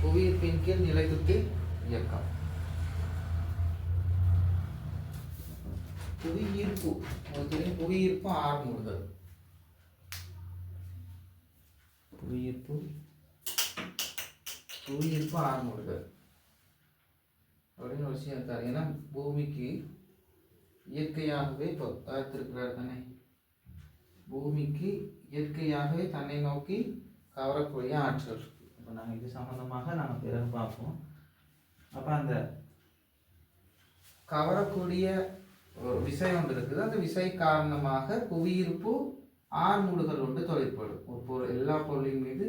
புவியீர்ப்பின் கீழ் நிலைக்குத்து இயக்கம் புவியீர்ப்பு உங்களுக்கு தெரியும் புவியீர்ப்பு ஆறு மூடுதல் புவியீர்ப்பு புவியீர்ப்பு ஆறு மூடுதல் அப்படின்னு ஒரு விஷயம் இருக்காரு ஏன்னா பூமிக்கு இயற்கையாகவே இப்போ இருக்கிறார் தானே பூமிக்கு இயற்கையாகவே தன்னை நோக்கி கவரக்கூடிய ஆற்றல் இப்போ நாங்கள் இது சம்மந்தமாக நாங்கள் பிறகு பார்ப்போம். அப்போ அந்த கவரக்கூடிய ஒரு விசை ஒன்று இருக்குது. அந்த விசை காரணமாக புவியீர்ப்பு ஆறுமூடுகள் ஒன்று தொலைப்படும் ஒரு பொருள் எல்லா பொருளின் மீது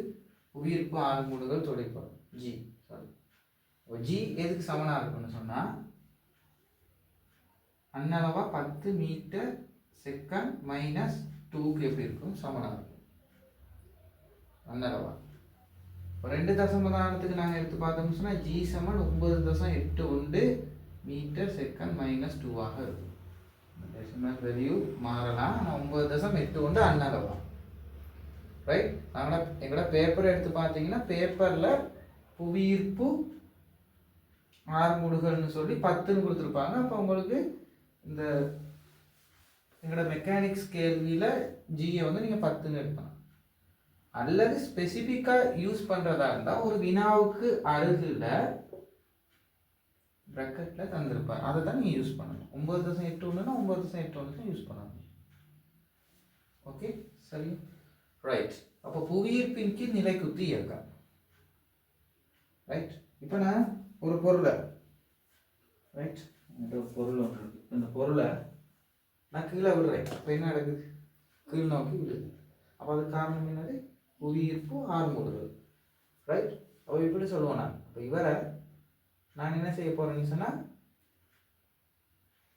புவியீர்ப்பு ஆறுமூடுகள் தொழிற்படும். ஜி சாரி ஜி எதுக்கு சமனாக இருக்கும்னு சொன்னால் அன்னளவாக பத்து மீட்டர் செகண்ட் மைனஸ் டூக்கு எப்படி இருக்கும்? சமனாக இருக்கும். அன்னளவாக ரெண்டு தசம தானத்துக்கு நாங்கள் எடுத்து பார்த்தோம்னு சொன்னால் ஜி சமன் ஒன்பது தசம் எட்டு ஒன்று மீட்டர் செகண்ட் மைனஸ் டூவாக இருக்கும். டெசிமல் வேல்யூ மாறலாம். ஆனால் ஒன்பது தசம் எட்டு ஒன்று அன்னளவா ரைட் நாங்கள எங்களோட பேப்பர் எடுத்து பார்த்தீங்கன்னா பேப்பரில் புவியீர்ப்பு ஆறுமுடுகள்னு சொல்லி பத்துன்னு கொடுத்துருப்பாங்க. அப்போ உங்களுக்கு இந்த எங்களோட மெக்கானிக்ஸ் கேள்வியில் ஜியை வந்து நீங்கள் பத்துன்னு எடுக்கலாம். அல்லது ஸ்பெசிஃபிக்காக யூஸ் பண்ணுறதா இருந்தால் ஒரு வினாவுக்கு அருகில் ப்ராக்கெட்டில் தந்திருப்பார். அதை தான் நீங்கள் யூஸ் பண்ணணும். ஒம்பது தசம் எட்டு ஒன்றுனா ஒம்பது தசம் எட்டு ஒன்று தான் யூஸ் பண்ணணும் ஓகே சரி? ரைட் அப்போ புவியீர்ப்பின் கீழ் நிலை குத்தி இயக்கம். ரைட் இப்போ நான் ஒரு பொருளை. ரைட் ஒரு பொருள் ஒன்று இருக்கு. இந்த பொருளை நான் கீழே விடுறேன். அப்போ என்ன நடக்குது? கீழ் நோக்கி விழுது அப்போ அது காரணம் என்னது? புவியீர்ப்பு ஆறுமுடுதல் ரைட் அப்போ இப்படி சொல்லுவோம் நான். அப்போ இவரை நான் என்ன செய்ய போகிறேன்னு சொன்னால்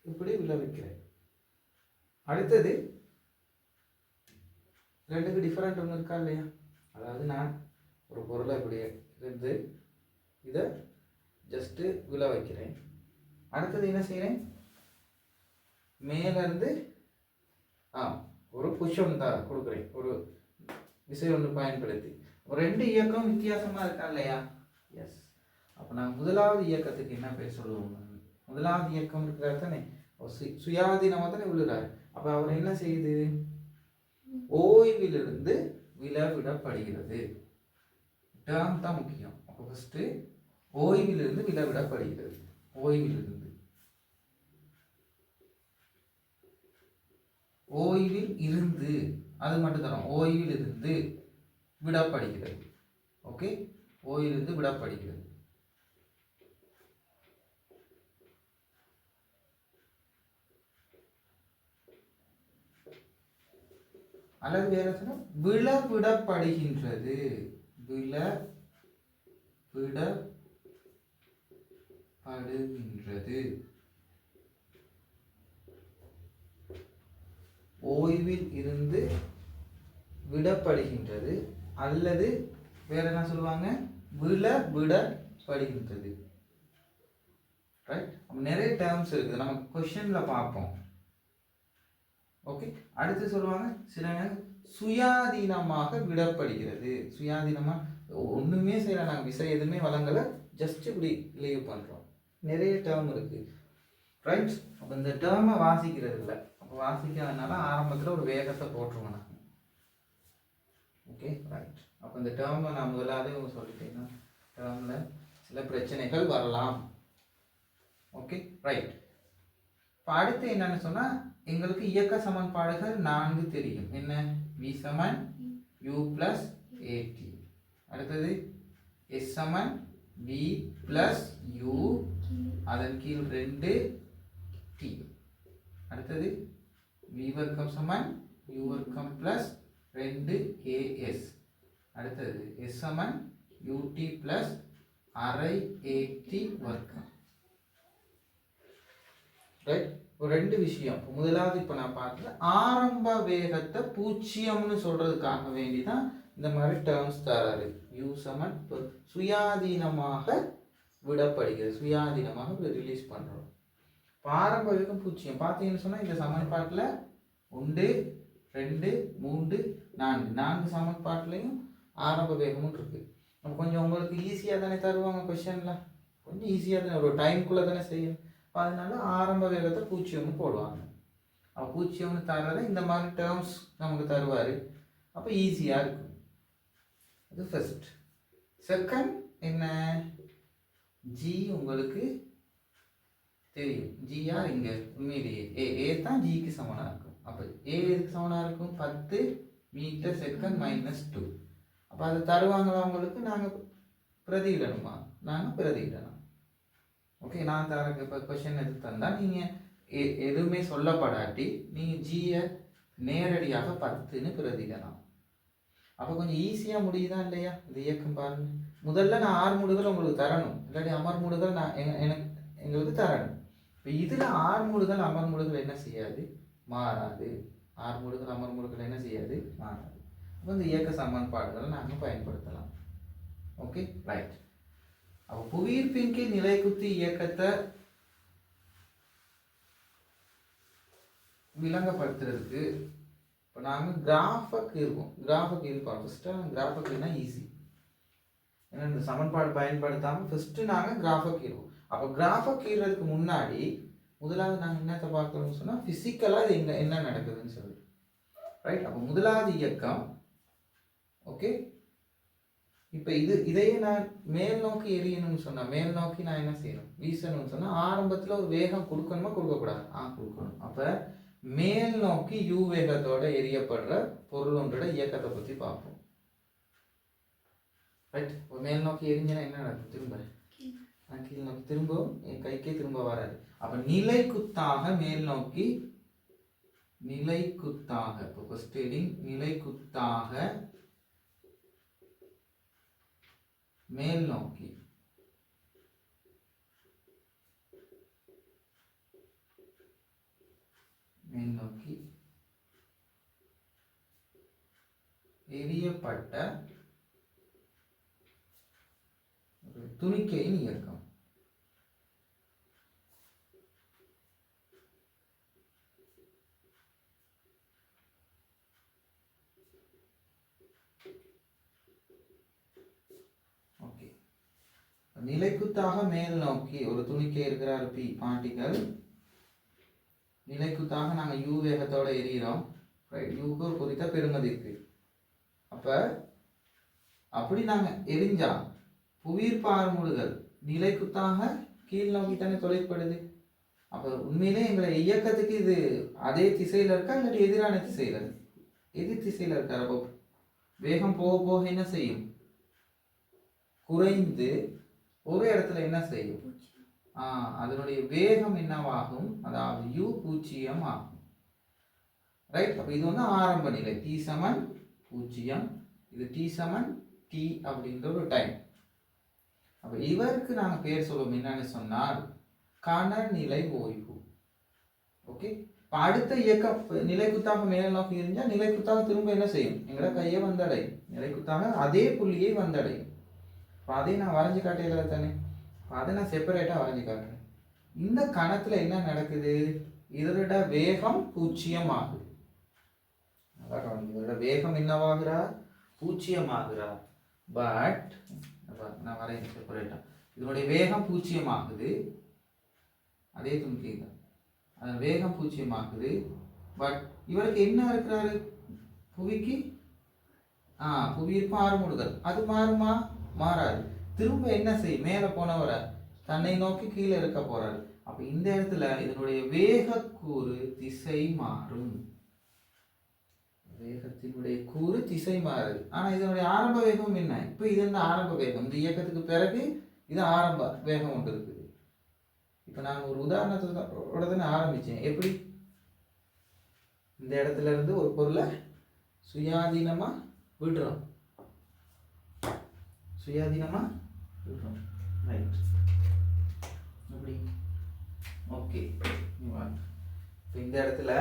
இப்படி விழ வைக்கிறேன் அடுத்தது ரெண்டுக்கு டிஃப்ரெண்ட் ஒன்று இருக்கா இல்லையா? அதாவது நான் ஒரு பொருளை இப்படி இருந்து இதை ஜஸ்ட்டு விழ வைக்கிறேன் அடுத்தது என்ன செய்கிறேன் மேலேருந்து ஆ ஒரு புஷ் தான் கொடுக்குறேன். ஒரு விசை ஒன்று பயன்படுத்தி. ஒரு ரெண்டு இயக்கம் வித்தியாசமாக இருக்கா இல்லையா? எஸ் அப்போ நான் முதலாவது இயக்கத்துக்கு என்ன பேர் சொல்லுவோம்? முதலாவது இயக்கம் இருக்கிறார் தானே? அவர் சு சுயாதீனமாக தானே விழுறாரு. அப்போ அவர் என்ன செய்யுது? ஓய்விலிருந்து விலவிடப்படுகிறது. டேர்ம் தான் முக்கியம். அப்போ ஃபஸ்ட்டு ஓய்விலிருந்து விலவிடப்படுகிறது. ஓய்விலிருந்து. ஓய்வில் இருந்து. அது மட்டும் தரும். ஓய்விலிருந்து விடப்படுகிறது. ஓகே ஓய்விலிருந்து விடப்படுகிறது. அல்லது வேற சொன்னா விளவிடப்படுகின்றது. விள விடப்படுகின்றது ஓய்வில் இருந்து விடப்படுகின்றது அல்லது வேற என்ன சொல்லுவாங்க? விழ விடப்படுகின்றது. ரைட் நிறைய டேர்ம்ஸ் இருக்குது. நம்ம கொஷனில் பார்ப்போம். ஓகே அடுத்து சொல்லுவாங்க சில நேரம் சுயாதீனமாக விடப்படுகிறது. சுயாதீனமாக ஒன்றுமே செய்யலை நாங்கள் விசை எதுவுமே வழங்கலை ஜஸ்ட் இப்படி லீவ் பண்ணுறோம் நிறைய டேர்ம் இருக்குது ரைட் அப்போ இந்த டேர்மை வாசிக்கிறது இல்லை வாசிக்காதனால ஆரம்பத்தில் ஒரு வேகத்தை போட்டுருவோம் நான் ஓகே ரைட் அப்போ இந்த டேர்மை நான் முதலாவது உங்க சொல்லிட்டேன்னா டேர்மில் சில பிரச்சனைகள் வரலாம். ஓகே ரைட் இப்போ அடுத்து என்னன்னு சொன்னால் எங்களுக்கு இயக்க சமன்பாடுகள் நான்கு தெரியும். என்ன? வி சமன் யூ ப்ளஸ் ஏடி அடுத்தது எஸ் சமன் வி ப்ளஸ் யூ அதன் கீழ் ரெண்டு டி அடுத்தது வி வர்க்கம் சமன் யூ வர்க்கம் ப்ளஸ் ரெண்டு ஏஎஸ் அடுத்தது எஸ் சமன் யூடி ப்ளஸ் அரை ஏடி வர்க்கம். ரைட் ஒரு ரெண்டு விஷயம். முதலாவது இப்போ நான் பார்த்தது ஆரம்ப வேகத்தை பூஜ்ஜியம்னு சொல்றதுக்காக வேண்டி தான் இந்த மாதிரி டேர்ம்ஸ் தராரு. யூ சமன் சுயாதீனமாக விடப்படுகிறது. சுயாதீனமாக ரிலீஸ் பண்ணுறோம் பாரம்பரியம் பூச்சியம். பூஜ்ஜியம் பார்த்தீங்கன்னு சொன்னால் இந்த சமன்பாட்டில் ஒன்று ரெண்டு மூன்று நான்கு. நான்கு சமன்பாட்டிலையும் ஆரம்ப வேகமும் இருக்குது நம்ம கொஞ்சம் உங்களுக்கு ஈஸியாக தானே தருவாங்க கொஷனில் கொஞ்சம் ஈஸியாக தானே ஒரு டைம்குள்ளே தானே செய்யும் அதனால ஆரம்ப வேகத்தை பூஜ்ஜியம்னு போடுவாங்க. அப்போ பூஜ்ஜியம்னு தர்றதை இந்த மாதிரி டேர்ம்ஸ் நமக்கு தருவார். அப்போ ஈஸியாக இருக்கும். அது ஃபர்ஸ்ட் செகண்ட் என்ன? ஜி உங்களுக்கு தெரியும் ஜிஆர் இங்கே உண்மையிலேயே? ஏ ஏ தான் ஜிக்கு சமனாக இருக்கும். அப்போ ஏ எதுக்கு சமனாக இருக்கும்? பத்து மீட்டர் செகண்ட் மைனஸ் டூ அப்போ அதை தருவாங்களா அவங்களுக்கு நாங்கள் பிரதியிடணுமா? நாங்கள் பிரதியிடணும் ஓகே நான் தர இப்போ கொஷின் எது தந்தால் நீங்கள் எ எதுவுமே சொல்லப்படாட்டி நீங்கள் ஜியை நேரடியாக பத்துன்னு பிரதிடலாம் அப்போ கொஞ்சம் ஈஸியாக முடியுதா இல்லையா? இது இயக்கம் பாருங்க. முதல்ல நான் ஆறு மூடுகள் உங்களுக்கு தரணும். இல்லாட்டி அமர் மூடுகள் நான் எங்க எனக்கு எங்களுக்கு தரணும். இப்போ இதில் ஆறு மூடுகள் அமர் என்ன செய்யாது? மாறாது. ஆறு மூடுகள் அமர் என்ன செய்யாது? மாறாது. அப்போ இந்த இயக்க சமன்பாடுகளை நாங்கள் பயன்படுத்தலாம். ஓகே ரைட் அப்போ புவியீர்ப்பின் கீழ் நிலைக்குத்தி இயக்கத்தை விளங்கப்படுத்துறதுக்கு இப்போ நாங்கள் கிராஃபக் இருக்கோம். கிராஃபக் இருப்போம் ஃபஸ்ட்டு கிராஃபக்னா ஈஸி ஏன்னா இந்த சமன்பாடு பயன்படுத்தாமல் ஃபஸ்ட்டு நாங்கள் கிராஃபக் இருப்போம் அப்போ கிராஃபை கீறதுக்கு முன்னாடி முதலாவது நாங்கள் என்னத்தை பார்க்கணும்னு சொன்னால் ஃபிசிக்கலாக இது என்ன என்ன நடக்குதுன்னு சொல்லி. ரைட் அப்போ முதலாவது இயக்கம் ஓகே இப்போ இது இதையே நான் மேல் நோக்கி எரியணும்னு சொன்னால் மேல் நோக்கி நான் என்ன செய்யணும்? வீசணும்னு சொன்னால் ஆரம்பத்தில் ஒரு வேகம் கொடுக்கணுமா கொடுக்கக்கூடாது? ஆ கொடுக்கணும். அப்போ மேல் நோக்கி யூ வேகத்தோட எரியப்படுற பொருள் ஒன்றோட இயக்கத்தை பற்றி பார்ப்போம். ரைட் மேல் நோக்கி எரிஞ்சுனா என்ன நடக்கும்? திரும்ப. நான் கீழ் நோக்கி திரும்பவும் என் கைக்கே திரும்ப வராது. அப்போ நிலை குத்தாக மேல் நோக்கி நிலை குத்தாக இப்போ கொஸ்டேடிங் நிலை குத்தாக மேல் நோக்கி. மேல் நோக்கி. எரியப்பட்ட ஒரு துணிக்கையின் இயக்கம் ஓகே நிலைக்குத்தாக மேல் நோக்கி ஒரு துணிக்கை இருக்கிறார் பி பார்ட்டிகல் நிலைக்குத்தாக நாங்கள் யூ வேகத்தோடு எரியிறோம் ரைட் யூக்கு ஒரு குறித்த பெருமதி இருக்கு. அப்போ அப்படி நாங்கள் எரிஞ்சா புவியீர்ப்பு ஆறுமுடுதல் நிலைக்குத்தாக கீழ் நோக்கி தானே தொலைப்படுது. அப்போ உண்மையிலே எங்களை இயக்கத்துக்கு இது அதே திசையில் இருக்கா இல்லாட்டி எதிரான திசையில் எதிர் திசையில் இருக்கார் அப்போ வேகம் போக போக என்ன செய்யும்? குறைந்து ஒரு இடத்துல என்ன செய்யும்? ஆ, அதனுடைய வேகம் என்னவாகும்? அதாவது யூ பூஜ்ஜியம் ஆகும். ரைட் அப்போ இது வந்து ஆரம்ப நிலை. டி சமன் பூஜ்ஜியம். இது டி சமன் டி அப்படின்ற ஒரு டைம் அப்போ இவருக்கு நாங்கள் பேர் சொல்லுவோம். என்னன்னு சொன்னால் கனநிலை ஓய்வு. ஓகே இப்போ அடுத்த இயக்க நிலை குத்தாக மேலே நோக்கி இருந்தால் நிலைக்குத்தாக திரும்ப என்ன செய்யும்? எங்களோட கையை வந்தடையும். நிலைக்குத்தாக அதே புள்ளியை வந்தடையும். இப்போ அதை நான் வரைஞ்சு காட்டியல தானே? இப்போ அதை நான் செப்பரேட்டாக வரைஞ்சு காட்டுறேன். இந்த கணத்தில் என்ன நடக்குது? இதோட வேகம் பூஜ்ஜியம் ஆகுது நல்லா கவனிங்க. இதோட வேகம் என்னவாகிறா? பூஜ்ஜியம் ஆகுறா பட் நான் வரைய செப்பரேட்டாக இதனுடைய வேகம் பூஜ்ஜியம் ஆகுது அதே துணிக்கை தான். அதன் வேகம் பூஜ்ஜியம் ஆகுது பட் இவருக்கு என்ன இருக்கிறாரு? புவிக்கு? ஆ ஆறு மூணுதல் அது மாறுமா? மாறாது. திரும்ப என்ன செய்யும் மேலே போனவரை தன்னை நோக்கி கீழே இருக்க போறாரு. அப்போ இந்த இடத்துல இதனுடைய வேகக்கூறு திசை மாறும். வேகத்தினுடைய கூறு திசை மாறுது. ஆனால் இதனுடைய ஆரம்ப வேகம் என்ன? இப்போ இது என்ன ஆரம்ப வேகம். இந்த இயக்கத்துக்கு பிறகு இது ஆரம்ப வேகம் ஒன்று இருக்குது. இப்போ நான் ஒரு உதாரணத்தோட தானே ஆரம்பித்தேன் எப்படி? இந்த இடத்துல இருந்து ஒரு பொருளை சுயாதீனமாக விடுறோம். சுயாதீனமாக விடுறோம் ரைட் எப்படி ஓகே இப்போ இந்த இடத்துல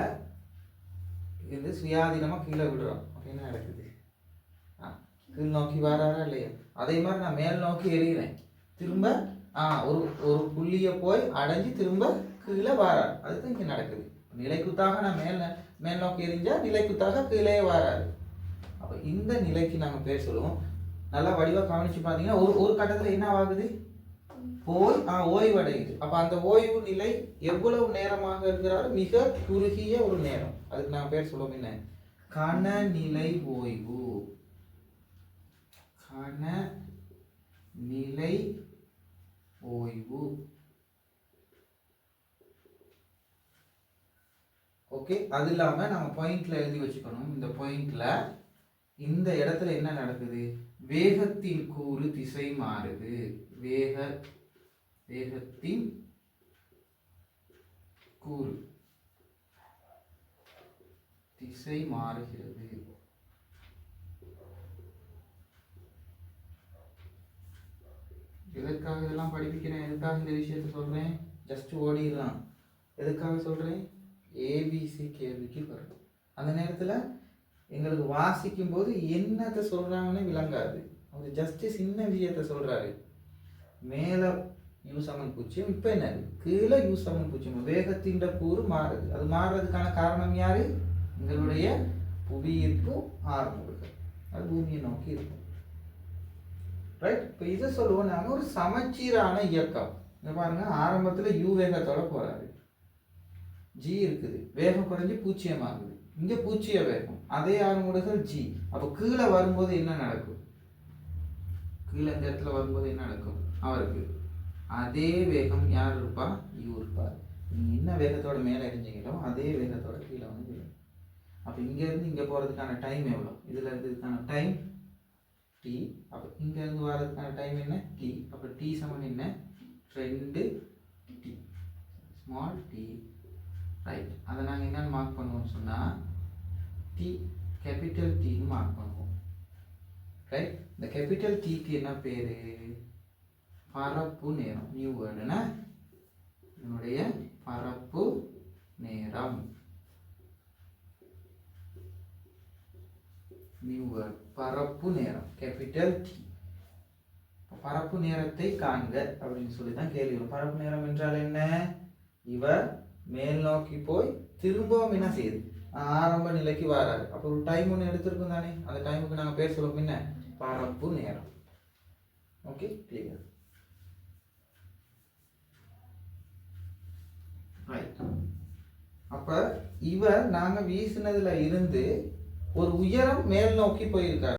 இது சுயாதீனமாக கீழே விடுறோம். அப்படின்னு நடக்குது? ஆ கீழ் நோக்கி வராரா இல்லையா? அதே மாதிரி நான் மேல் நோக்கி எறிகிறேன். திரும்ப ஆ ஒரு ஒரு புள்ளியை போய் அடைஞ்சு திரும்ப கீழே வராரு. அதுதான் இங்கே நடக்குது. நிலைக்குத்தாக நான் மேல் மேல் நோக்கி எரிஞ்சால் நிலைக்குத்தாக கீழே வாராரு அப்போ இந்த நிலைக்கு நாங்கள் பேர் சொல்லுவோம். நல்லா வடிவாக கவனிச்சு பார்த்தீங்கன்னா ஒரு ஒரு கட்டத்தில் என்ன ஆகுது? போய் ஆ, ஓய்வடையுது. அப்போ அந்த ஓய்வு நிலை எவ்வளவு நேரமாக இருக்கிறாரோ? மிக குறுகிய ஒரு நேரம். அதுக்கு நான் பேர் சொல்லுவோம் என்ன? கனநிலை ஓய்வு. கன நிலை ஓய்வு. ஓகே அது இல்லாமல் நம்ம பாயிண்ட்ல எழுதி வச்சுக்கணும். இந்த பாயிண்ட்ல இந்த இடத்துல என்ன நடக்குது? வேகத்தின் கூறு திசை மாறுது. வேக வேகத்தின் கூறு திசை மாறுகிறது. எதற்காக இதெல்லாம் படிப்பிக்கிறேன்? எதுக்காக இந்த விஷயத்த சொல்கிறேன் ஜஸ்ட் ஓடிடலாம். எதுக்காக சொல்கிறேன் ஏபிசி கேள்விக்கு வரும். அந்த நேரத்தில் எங்களுக்கு வாசிக்கும் போது என்னத்தை சொல்கிறாங்கன்னு விளங்காது. அவர் ஜஸ்ட் சின்ன விஷயத்தை சொல்கிறாரு மேலே யூ சமன் பூச்சியம் இப்போ என்னது? கீழே யூ சமன் பூச்சியம் வேகத்தின் கூறு மாறுது. அது மாறுறதுக்கான காரணம் யார்? எங்களுடைய புவியீர்ப்பு ஆரம்பிடுகள் அது பூமியை நோக்கி இருக்கும். ரைட் இப்போ இதை சொல்லுவோம். நாங்கள் ஒரு சமச்சீரான இயக்கம். இங்கே பாருங்க ஆரம்பத்தில் யூ வேகத்தோட போகிறாரு ஜி இருக்குது. வேகம் குறைஞ்சு பூச்சியம் ஆகுது இங்கே பூச்சியை வேகம் அதே ஆறுமுடுகள் ஜி. அப்போ கீழே வரும்போது என்ன நடக்கும்? கீழே இந்த இடத்துல வரும்போது என்ன நடக்கும்? அவருக்கு அதே வேகம் யார் இருப்பா? யூ இருப்பார் நீங்கள் என்ன வேகத்தோட மேலே இருந்தீங்களோ அதே வேகத்தோட கீழே வந்து விழும். அப்போ இங்கேருந்து இங்கே போகிறதுக்கான டைம் எவ்வளோ இதில் இருக்கிறதுக்கான டைம் டி அப்போ இங்கேருந்து வர்றதுக்கான டைம் என்ன? டி அப்போ டி சமன் என்ன? ரெண்டு டி ஸ்மால் டி ரைட் அதை நாங்கள் என்னென்னு மார்க் பண்ணுவோம்னு சொன்னால் டி கேபிட்டல் டீன்னு மார்க் பண்ணுவோம். ரைட் இந்த கேபிட்டல் டீக்கு என்ன பேர்? பரப்பு நேரம். நியூ வேர்டுனா என்னுடைய பரப்பு நேரம். நியூ வேர்ட் பரப்பு நேரம். கேபிட்டல் டி பரப்பு நேரத்தை காண்க அப்படின்னு சொல்லி தான் கேள்வி வரும். பரப்பு நேரம் என்றால் என்ன? இவர் மேல் நோக்கி போய் திரும்பவும் என்ன செய்யுது? ஆரம்ப நிலைக்கு வராது அப்போ ஒரு டைம் ஒன்று எடுத்திருக்கோம் தானே? அந்த டைமுக்கு நாங்கள் பேர் சொல்லுவோம் என்ன? பரப்பு நேரம். ஓகே கிளியர் ரைட் அப்போ இவர் நாங்கள் வீசினதில் இருந்து ஒரு உயரம் மேல் நோக்கி போயிருக்காரு.